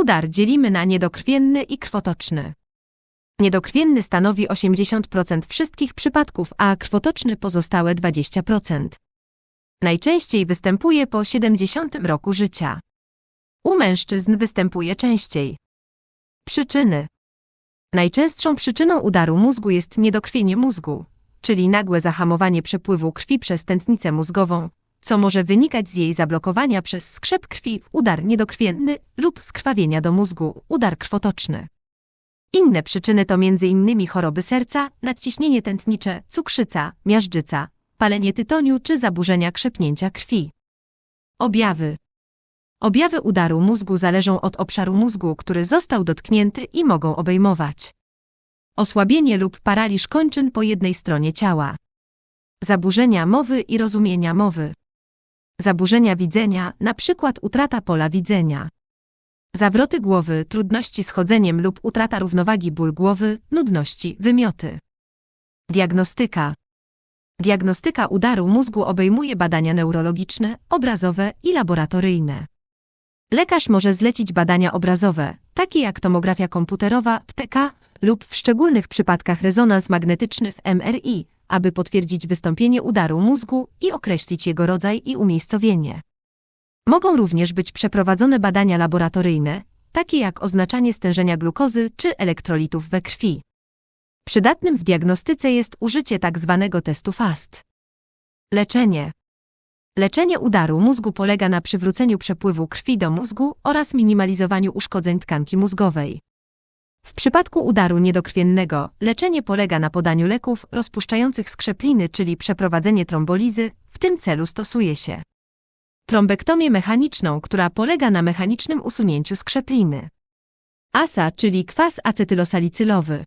Udar dzielimy na niedokrwienny i krwotoczny. Niedokrwienny stanowi 80% wszystkich przypadków, a krwotoczny pozostałe 20%. Najczęściej występuje po 70 roku życia. U mężczyzn występuje częściej. Przyczyny. Najczęstszą przyczyną udaru mózgu jest niedokrwienie mózgu, czyli nagłe zahamowanie przepływu krwi przez tętnicę mózgową, co może wynikać z jej zablokowania przez skrzep krwi w udar niedokrwienny lub skrwawienia do mózgu, udar krwotoczny. Inne przyczyny to m.in. choroby serca, nadciśnienie tętnicze, cukrzyca, miażdżyca, palenie tytoniu czy zaburzenia krzepnięcia krwi. Objawy Objawy udaru mózgu zależą od obszaru mózgu, który został dotknięty i mogą obejmować osłabienie lub paraliż kończyn po jednej stronie ciała, zaburzenia mowy i rozumienia mowy, zaburzenia widzenia, np. utrata pola widzenia, zawroty głowy, trudności z chodzeniem lub utrata równowagi, ból głowy, nudności, wymioty. Diagnostyka Diagnostyka udaru mózgu obejmuje badania neurologiczne, obrazowe i laboratoryjne. Lekarz może zlecić badania obrazowe, takie jak tomografia komputerowa, PTK lub w szczególnych przypadkach rezonans magnetyczny w MRI, aby potwierdzić wystąpienie udaru mózgu i określić jego rodzaj i umiejscowienie. Mogą również być przeprowadzone badania laboratoryjne, takie jak oznaczanie stężenia glukozy czy elektrolitów we krwi. Przydatnym w diagnostyce jest użycie tzw. testu FAST. Leczenie. Leczenie udaru mózgu polega na przywróceniu przepływu krwi do mózgu oraz minimalizowaniu uszkodzeń tkanki mózgowej. W przypadku udaru niedokrwiennego leczenie polega na podaniu leków rozpuszczających skrzepliny, czyli przeprowadzenie trombolizy, w tym celu stosuje się trombektomię mechaniczną, która polega na mechanicznym usunięciu skrzepliny. ASA, czyli kwas acetylosalicylowy.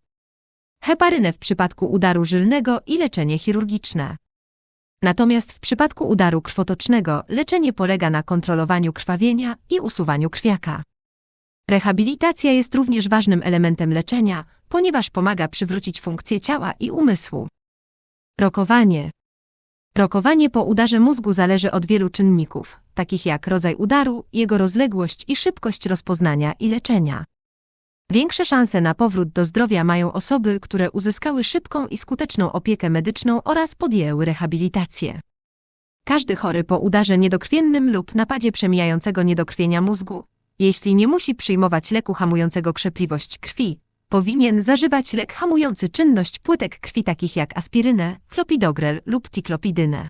Heparynę w przypadku udaru żylnego i leczenie chirurgiczne. Natomiast w przypadku udaru krwotocznego leczenie polega na kontrolowaniu krwawienia i usuwaniu krwiaka. Rehabilitacja jest również ważnym elementem leczenia, ponieważ pomaga przywrócić funkcję ciała i umysłu. Rokowanie. Rokowanie po udarze mózgu zależy od wielu czynników, takich jak rodzaj udaru, jego rozległość i szybkość rozpoznania i leczenia. Większe szanse na powrót do zdrowia mają osoby, które uzyskały szybką i skuteczną opiekę medyczną oraz podjęły rehabilitację. Każdy chory po udarze niedokrwiennym lub napadzie przemijającego niedokrwienia mózgu, jeśli nie musi przyjmować leku hamującego krzepliwość krwi, powinien zażywać lek hamujący czynność płytek krwi takich jak aspirynę, klopidogrel lub tiklopidynę.